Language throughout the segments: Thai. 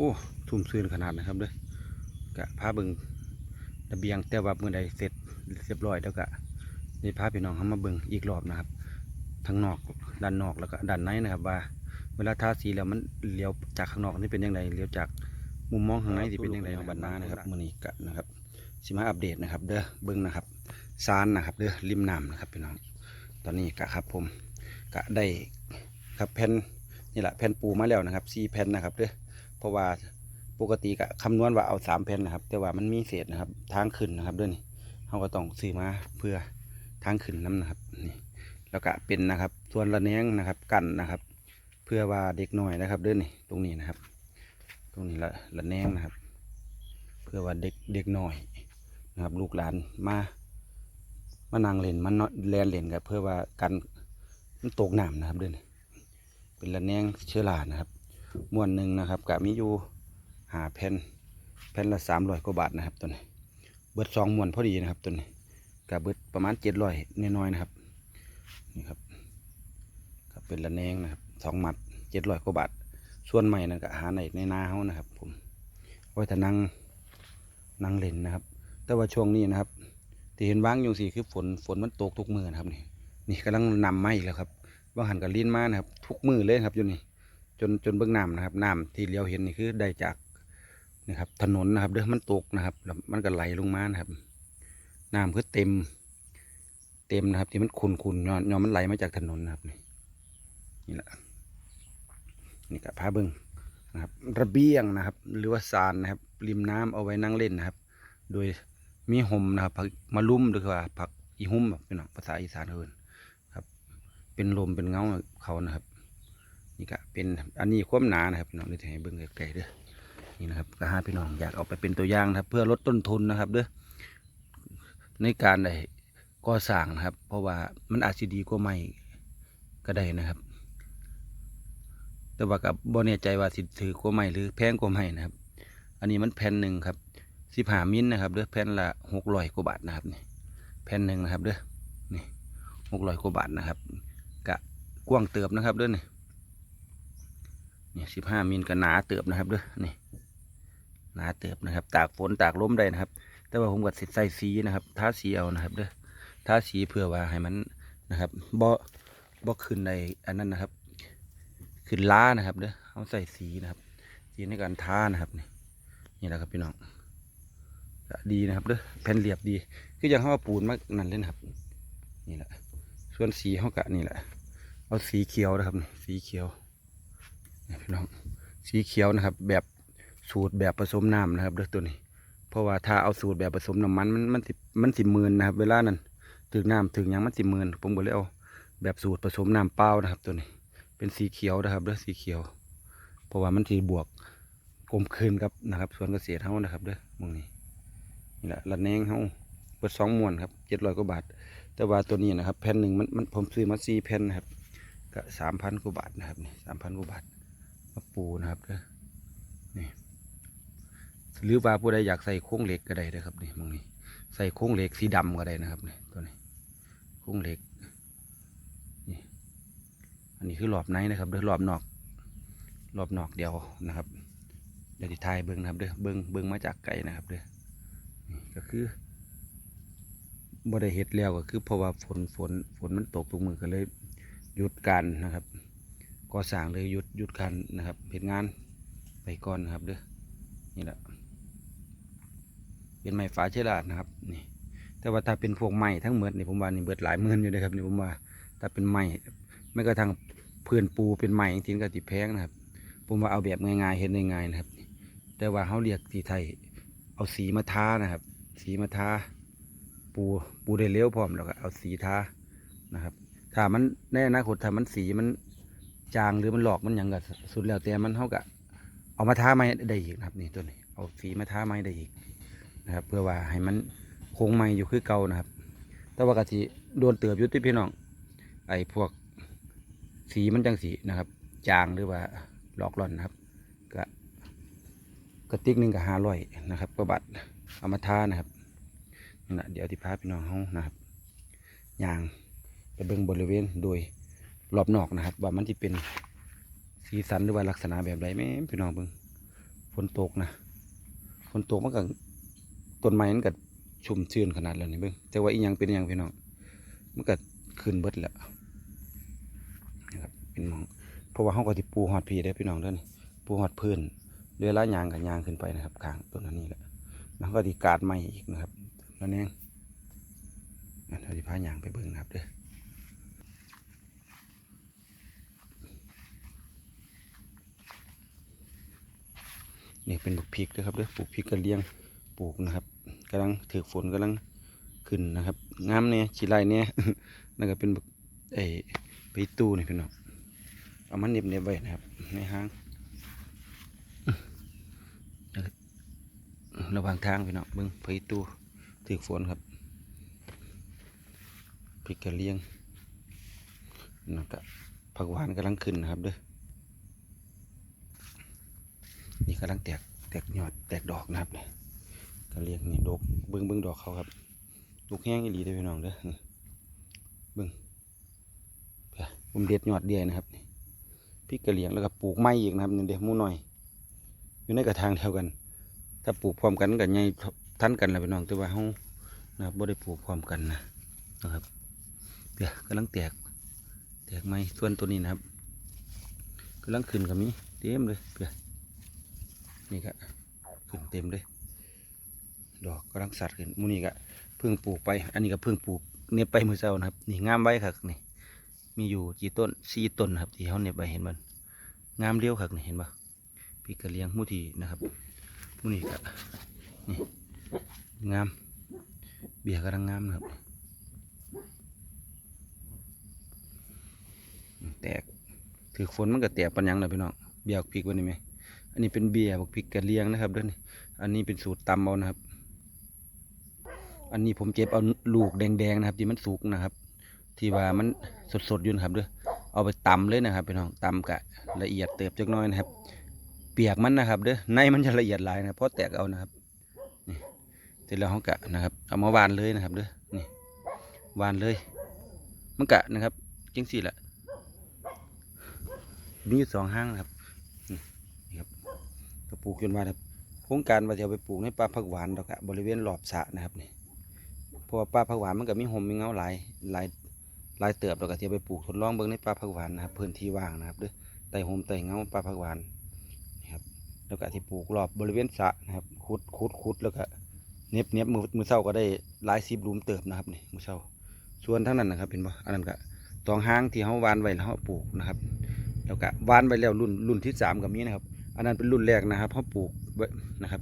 อ้ทุ่มซื่นขนาดนะครับเด้อกะพาเบิงระเบียงแต่ว่าเมื่อใดเสร็จเรียบร้อยแล้วกะนี่พาพี่น้องเขามาเบิงอีกรอบนะครับทั้งนอกด้านนอกแล้วก็ด้านในนะครับ ว่า เวลาทาสีแล้วมันเลี้ยวจากข้างนอกนี่เป็นยังไงเลี้ยวจากมุมมองข้างในที่เป็นยังไงของบันนานะครับมือนี้กะนะครับสิมาอัปเดตนะครับ เด้อเบิ้งนะครับซานนะครับ เด้อริมน้ำนะครับพี่น้อง ตอนนี้กะครับผมกะได้ครับแผ่นนี่แหละแผ่นปูมาแล้วนะครับสี่แผ่นนะครับเด้อ เพราะว่าปกติกะคำนวณว่าเอาสามแผ่นนะครับ แต่ว่ามันมีเศษนะครับ ทางขึ้นนะครับเด้อนี่เราก็ต้องซื้อมาเพื่อทางขึ้นน้ำนะครับนี่แล้วก็เป็นนะครับส่วนระแนงนะครับกันนะครับ เพื่อว่าเด็กหน้อยนะครับเด้อนี่ตรงนี้นะครับ ตรงนี้ละละแนงนะครับ เพื่อว่าเด็กเด็กหน้อยนะครับ ลูกหลานมามานั่งเล่นมานอนแลนเล่นกับเพื่อว่ากันมันตกน้ำนะครับเด้อนี่เป็นละแนงเชื้อรานะครับ ม้วนหนึ่งนะครับกะมีอยู่หาแผ่นแผ่นละสามร้อยกว่าบาทนะครับตัวนี้เบิดสองม้วนพอดีนะครับตัวนี้กะเบิดประมาณเจ็ดร้อยน้อยๆนะครับนี่ครับครับเป็นละแนงนะครับสองหมัดเจ็ดร้อยกว่าบาทส่วนใหม่นั่นก็หาในในนาเขานะครับ ผมไว้แต่นั่งนั่งเล่นนะครับ แต่ว่าช่วงนี้นะครับ ที่เห็นว่างอยู่สิคือฝนฝนมันตกทุกมือนะครับนี่นี่กำลังนำมาอีกแล้วครับว่างหันกับลิ้นมานะครับ ทุกมือเลยครับอยู่นี่ จนจนเบื้องน้ำนะครับน้ำที่เลี้ยวเห็นนี่คือได้จากนะครับ ถนนนะครับเด้อมันตกนะครับแล้วมันก็ไหลลงมานะครับน้ำคือเต็ม เต็มนะครับ ที่มันขุนขุนยอนยอนมันไหลมาจากถนนนะครับนี่นี่แหละนี่กับพาเบิงนะครับระเบียงนะครับ หรือว่าซานนะครับ ริมน้ำเอาไว้นั่งเล่นนะครับ โดยมีห่มนะครับผักมะลุ่มหรือว่าผักอีหุ่มแบบเป็นภาษาอีสานเอินครับ เป็นลมเป็นเงาเขานะครับ นี่ก็เป็นอันนี้ความหนานะครับน้องนี่ให้เบิ่งไกลๆเด้อนี่นะครับก็หาพี่น้องอยากเอาไปเป็นตัวอย่างนะครับ เพื่อลดต้นทุนนะครับเด้อในการได้ก่อสร้างนะครับ เพราะว่ามันอาจจะดีกว่าไม่ก็ได้นะครับ แต่ว่ากับบ่แน่ใจว่าสิถือกว่าใหม่หรือแพงกว่าใหม่นะครับ อันนี้มันแผ่นหนึ่งครับสิบห้ามิลนะครับเด้อแผ่นละหกร้อยกว่าบาทนะครับนี่แผ่นหนึ่งนะครับเด้อนี่หกร้อยกว่าบาทนะครับกะกว้างเติบนะครับเด้อนี่ นี่สิบห้ามิลก็หนาเติบนะครับเด้อนี่หนาเติบนะครับ ตากฝนตากลมได้นะครับ แต่ว่าผมก็สิใส่สีนะครับทาสีเอานะครับเด้อทาสีเพื่อว่าให้มันนะครับบ่บ่ขึ้นในอันนั้นนะครับ ขึ้นล้านะครับเด้อเอาใส่สีนะครับสีในการทานะครับนี่นี่แหละครับพี่น้องดีนะครับเด้อแผ่นเรียบดี คืออย่างเขาเอาปูนมานั่นเลยนะครับ นี่แหละ ส่วนสีเขากะนี่แหละ เอาสีเขียวนะครับ สีเขียว พี่น้องสีเขียวนะครับ แบบสูตรแบบผสมน้ำนะครับเด้อตัวนี้ เพราะว่าถ้าเอาสูตรแบบผสมน้ำมันมันมันสิมันสิมืนนะครับ เวลานั้นถึงน้ำถึงยังมันสิมืนผมก็เลยเอาแบบสูตรผสมน้ำเปล่านะครับ ตัวนี้ เป็นสีเขียวนะครับเด้อสีเขียว เพราะว่ามันสีบวกกลมคืนครับนะครับสวนเกษตรเฮานะครับเด้อมองนี้นี่แหละละแนงเฮาเปิดสองมวนครับเจ็ดร้อยกว่าบาท แต่ว่าตัวนี้นะครับแผ่นหนึ่งมันมันผมซื้อมาสี่แผ่นนะครับก็สามพันกว่าบาทนะครับนี่สามพันกว่าบาท ปูนะครับเด้อนี่หรือว่าผู้ใดอยากใส่โค้งเหล็กก็ได้เด้อครับนี่มองนี้ใส่โค้งเหล็กสีดำก็ได้นะครับนี่ตัวนี้โค้งเหล็กนี่อันนี้คือรอบในนะครับเด้อรอบนอกรอบนอกเดียวนะครับเดี๋ยวที่ทายเบิ้งนะครับเด้อเบิ้งเบิ้งมาจากไก่นะครับเด้อนี่ก็คือบ่ได้เฮ็ดแล้วก็คือเพราะว่าฝนฝนฝนมันตกตรงมือก็เลยหยุดการนะครับ ก่อสร้างเลยหยุดหยุดการนะครับเฮ็ดงานไปก่อนนะครับเด้อนี่แหละเป็นไม้ฝาเชลาดนะครับนี่แต่ว่าถ้าเป็นพวกไม้ทั้งหมดนี่ผมว่านี่เบิดหลายหมื่นอยู่เลยครับนี่ผมว่าถ้าเป็นไม้ไม่กระทั่งเพื่อนปูเป็นใหม่จริงก็ติแพงนะครับ ผมว่าเอาแบบง่ายๆเห็นง่ายๆนะครับ แต่ว่าเขาเรียกที่ไทยเอาสีมาทานะครับ สีมาทาปูปูได้เลี้ยวพร้อมแล้วก็เอาสีทานะครับ ถ้ามันแน่นะคตถ้ามันสีมัน จางหรือมันหลอกมันหยังก็สุดแล้วแต่มันเท่ากับเอามาท้าไม้ได้อีกนะครับนี่ตัวนี้เอาสีมาท้าไม้ได้อีกนะครับ เพื่อว่าให้มันคงไม้อยู่คือเก่านะครับ แต่ว่ากะทิโดนเตือบยุติพี่น้อง ไอ้พวกสีมันจังสีนะครับ จางหรือว่าหลอกหล่อนนะครับก็กระติกหนึ่งกับห้าร้อยนะครับก็บัตรเอามาท้านะครับนี่นะเดี๋ยวที่พาพี่น้องเขานะครับยางไปเบิ่งบริเวณโดย รอบนอกนะครับ ว่ามันจะเป็นสีสันหรือว่าลักษณะแบบใดไหมพี่น้องเบิ่งฝนตกนะฝนตกมันก็ต้นไม้มันก็ชุ่มชื้นขนาดแล้วนี่เบิ่งแต่ว่าอีหยังเป็นอีหยังพี่น้องมันก็ขึ้นเบิดแล้วนะครับเป็นหมองเพราะว่าเขาก็สิปูหอดพีได้พี่น้องเด้อนี่ปูหอดพื้นเรือละยางกับยางขึ้นไปนะครับข้างต้นนี้แหละแล้วก็ดีกาดใหม่อีกนะครับแล้วเนี่ยเราจะพายางไปเบิ่งนะครับเด้อ นี่เป็นบุกพริกนะครับเด้อปลูกพริกกระเลียงปลูกนะครับกำลังถือฝนกำลังขึ้นนะครับงามเนี่ยชีไรเนี่ยนั่นก็เป็นบักไอ้ไปตู้นี่พี่น้องเอามันเน็บเน็บไว้นะครับในห้างระหว่างทางพี่น้องเบิ้งไฟตู้ถือฝนครับพริกกระเลียงแล้วก็ผักหวานกำลังขึ้นนะครับเด้อ นี่กำลังแตกแตกยอดแตกดอกนะครับกรเลียงนี่ดอกเบิ้งเบิ้งดอกเขาครับลูกแห้งอีหลีเด้พี่น้องเด้อเบิ้งเพื่อผมเด็ดยอดเดียนะครับนี่พริกกระเหลียงแล้วก็ปลูกไม้อีกนะครับนี่เด็กมูหน่อย อยู่ในกระถางเท่ากัน ถ้าปลูกพร้อมกันกับใหญ่ทันกันแหละพี่น้องแต่ว่าเฮานะครับบ่ได้ปลูกพร้อมกันนะนะครับเดี๋ยวกำลังแตกแตกไม้ส่วนตัวนี้นะครับกำลังขึ้นกับมีเต็มเลยเพื่อ นี่ก็ขึ้นเต็มเลย ดอกกำลังสัดขึ้นมูนี่ก็เพิ่งปลูกไป อันนี้ก็เพิ่งปลูกเน็บไปมือเช้านะครับ นี่งามไว้ครับนี่ มีอยู่กี่ต้นสี่ต้นครับที่เขาเน็บไปเห็นมันงามเลี้ยวครับนี่เห็นปะพี่กระเลี้ยงมูทีนะครับมูนี่ก็นี่งาม เบียร์กำลังงามนะครับ แตกถือฝนมันก็แตกปัญญังเลยพี่น้องเบียร์พริกวันนี้ไหม อันนี้เป็นเบียร์บักพริกกระเลียงนะครับเด้อนี่อันนี้เป็นสูตรตำเอานะครับ อันนี้ผมเก็บเอาลูกแดงๆนะครับ ที่มันสุกนะครับ ที่ว่ามันสดๆอยู่นะครับเด้อเอาไปตำเลยนะครับพี่น้องตำกะละเอียดเติบจักน้อยนะครับ เปียกมันนะครับเด้อในมันจะละเอียดหลายนะเพราะแตกเอานะครับนี่เสร็จแล้วเขากะนะครับ เอามาวานเลยนะครับเด้อนี่วานเลย มันกะนะครับจังสี่แหละมีอยู่สองห้างนะครับ ก็ปลูกจนว่าครับโครงการว่าจะไปปลูกในป่าผักหวานดอกอะบริเวณรอบสระนะครับนี่เพราะว่าป่าผักหวานมันก็มีห่มมีเงาหลายหลายหลายเติบแล้วก็ที่เอาไปปลูกทดลองเบิ่งในป่าผักหวานนะครับพื้นที่ว่างนะครับด้อใต้ห่มใต้เงาป่าผักหวานนะครับแล้วก็ที่ปลูกรอบบริเวณสระนะครับขุดขุดขุดแล้วก็เน็บเน็บมือมือเช้าก็ได้หลายสิบลุมเติบนะครับนี่มือเช้าส่วนทั้งนั้นนะครับเป็นบ่อันนั้นก็ตองห้างที่เขาวานไว้แล้วเขาปลูกนะครับ แล้วก็วานไว้แล้วรุ่นรุ่นที่สามก็มีนะครับ อันนั้นเป็นรุ่นแรกนะครับเขาปลูกนะครับ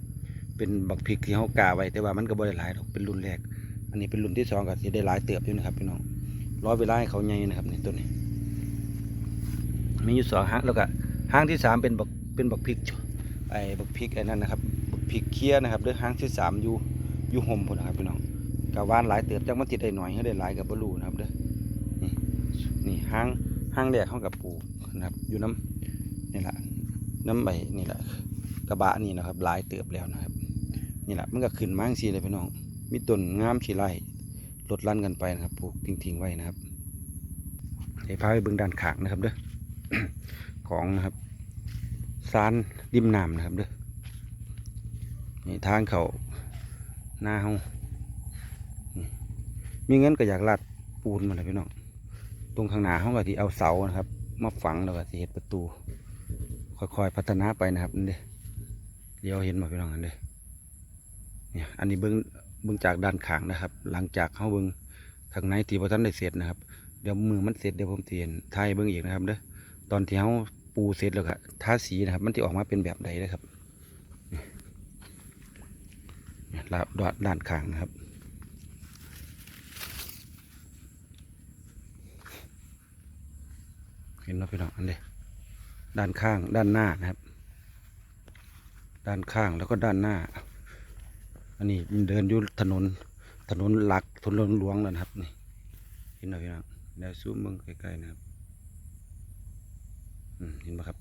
เป็นบักพริกที่เขากาไว้ แต่ว่ามันก็บ่ได้หลายหรอกเป็นรุ่นแรก อันนี้เป็นรุ่นที่สองก็จะได้หลายเติบอยู่นะครับพี่น้องร้อยเวลาให้เขาใหญ่นะครับในตัวนี้มีอยู่สองห้างแล้วก็ห้างที่สามเป็นบักเป็นบักพริกไอ้บักพริกไอ้นั่นนะครับบักพริกเคี้ยนะครับเด้อห้างที่สามอยู่อยู่ห่มพุ่นนะครับพี่น้องกะวานหลายเติบจังมันติดได้หน่อยให้ได้หลายกับบรูนะครับเด้อนี่นี่ห้างห้างแรกเขากับปลูกนะครับอยู่น้ำนี่แหละ น้ำใบนี่แหละกระบะนี่นะครับหลายเติบแล้วนะครับ นี่แหละมันก็ขึ้นมาจังซี่เลยพี่น้อง มีต้นงามชีไร่ลดลั่นกันไปนะครับปลูกทิ้งๆไว้นะครับเดี๋ยวพาไปเบิ่งด้านขางนะครับเด้อของนะครับซานริมน้ำนะครับเด้อนี่ทางเขาหน้าเฮามีเงินก็อยากลาดปูนมาเลยพี่น้อง ตรงข้างหน้าเฮาก็ที่เอาเสานะครับ มาฝังแล้วก็สิเฮ็ดประตู ค่อยๆพัฒนาไปนะครับนี่เดี๋ยวเห็นมาพี่น้องกันเด้อเนี่ยอันนี้เบิ้งเบิ้งจากด้านขางนะครับ หลังจากเขาเบิ้องข้างในที่พอท่านได้เสร็จนะครับเดี๋ยวมือมันเสร็จเดี๋ยวผมเตียนทายเบิ้องอีกนะครับเด้อตอนที่เขาปูเสร็จแล้วก็ทาสีนะครับ มันจะออกมาเป็นแบบใดนะครับลาดด้านข้างนะครับเห็นไหมพี่น้องอันเด้ ด้านข้างด้านหน้านะครับ ด้านข้างแล้วก็ด้านหน้า อันนี้มันเดินอยู่ถนนถนนหลักถนนหลวงแล้วนะครับนี่เห็นไหมพี่น้องเดี๋ยวซูมเบิ่งใกล้ๆนะครับอืมเห็นไหมครับ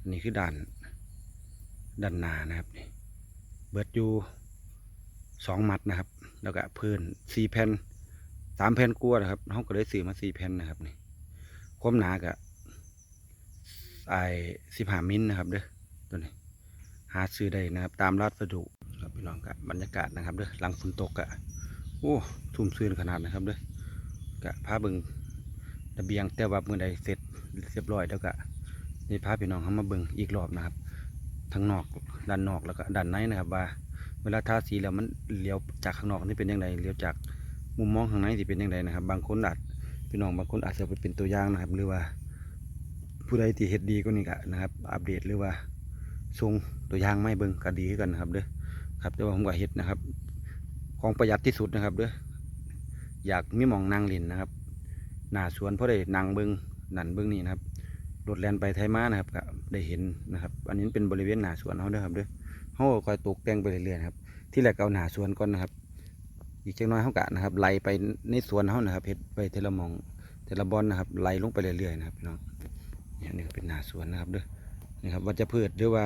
อันนี้คือด่านด้านหน้านะครับนี่เบิดอยู่สองมัดนะครับ แล้วก็พื้นสี่แผ่นสามแผ่นกลัวนะครับเขาก็ได้ซื้อมาสี่แผ่นนะครับนี่ความหนากับ ไอ้สิบหามิลนะครับเด้อตัวนี้หาซื้อได้นะครับ ตามร้านสะดวกครับพี่น้องกับบรรยากาศนะครับเด้อหลังฝนตกอะโอ้ทุ่มซื่นขนาดนะครับเด้อกะพาเบิ่งระเบียงแต่ว่าเมื่อใดเสร็จเรียบร้อยแล้วกะนี่พาพี่น้องเขามาเบิ่งอีกรอบนะครับทั้งนอกด้านนอกแล้วก็ด้านในนะครับ ว่า เวลาทาสีแล้วมันเลี้ยวจากข้างนอกนี่เป็นยังไงเลี้ยวจากมุมมองข้างในที่เป็นยังไงนะครับ บางคนอาจพี่น้องบางคนอาจจะไปเป็นตัวอย่างนะครับ หรือว่า ผู้ใดที่เฮ็ดดีก็นี่ก็นะครับอัปเดตหรือว่าส่งตัวอย่างไม่เบิ่งก็ดีกันนะครับเด้อครับแต่ว่าผมก็เฮ็ดนะครับ ของประหยัดที่สุดนะครับเด้ออยากมีมองนั่งเล่นนะครับ หน้าสวนเพราะได้นั่งเบิ่งนั่นเบิ่งนี่นะครับรถแล่นไปไทยมานะครับก็ได้เห็นนะครับ อันนี้เป็นบริเวณหน้าสวนเขาเด้อครับเด้อเขาคอยตกแต่งไปเรื่อยๆครับ ที่แรกเอาหน้าสวนก่อนนะครับ อีกเจักหน้อยเขากะนะครับไล่ไปในสวนเขานะครับเฮ็ดไปเทละมองเทละบอนนะครับไล่ลงไปเรื่อยๆนะครับพี่น้อง นี่ยนี่ก็เป็นหนาสวนนะครับเด้อนี่ครับว่าจะพืชหรือว่า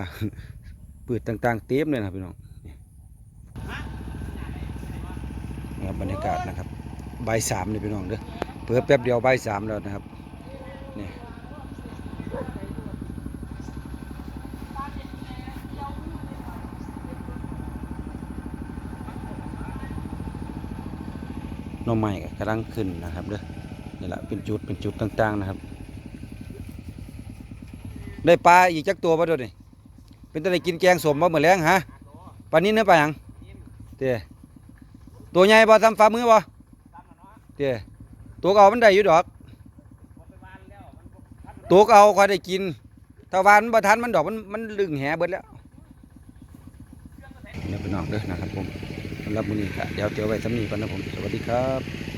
พืชต่างๆ เต็มเลยนะพี่น้องนี่นะครับบรรยากาศนะครับใบสามเลยพี่น้องเด้อเพิ่อแป๊บเดียวใบสามแล้วนะครับนี่น่อไม้ก็กำลังขึ้นนะครับเด้อนี่แหละเป็นจุดเป็นจุดต่างๆนะครับ ได้ปลาอีกจักตัวป่ะด้วยนี่เป็นตัวไหนกินแกงสมบ่เหมือนแรงฮะปลานี้เนื้อปลาหยังเต้ตัวใหญ่บ่ทำฝ่ามือบ่เต้ตัวเก่ามันได้อยู่ดอก ตัวเก่าก็ได้กินถ้าวานมันบ่ทันมันดอกมันมันลึงแหเบิดแล้วเดี๋ยวไปนอกเด้อนะครับผมสำหรับมื้อนี้ก็เดี๋ยวเจอไว้สำนีก่อนนะผมสวัสดีครับ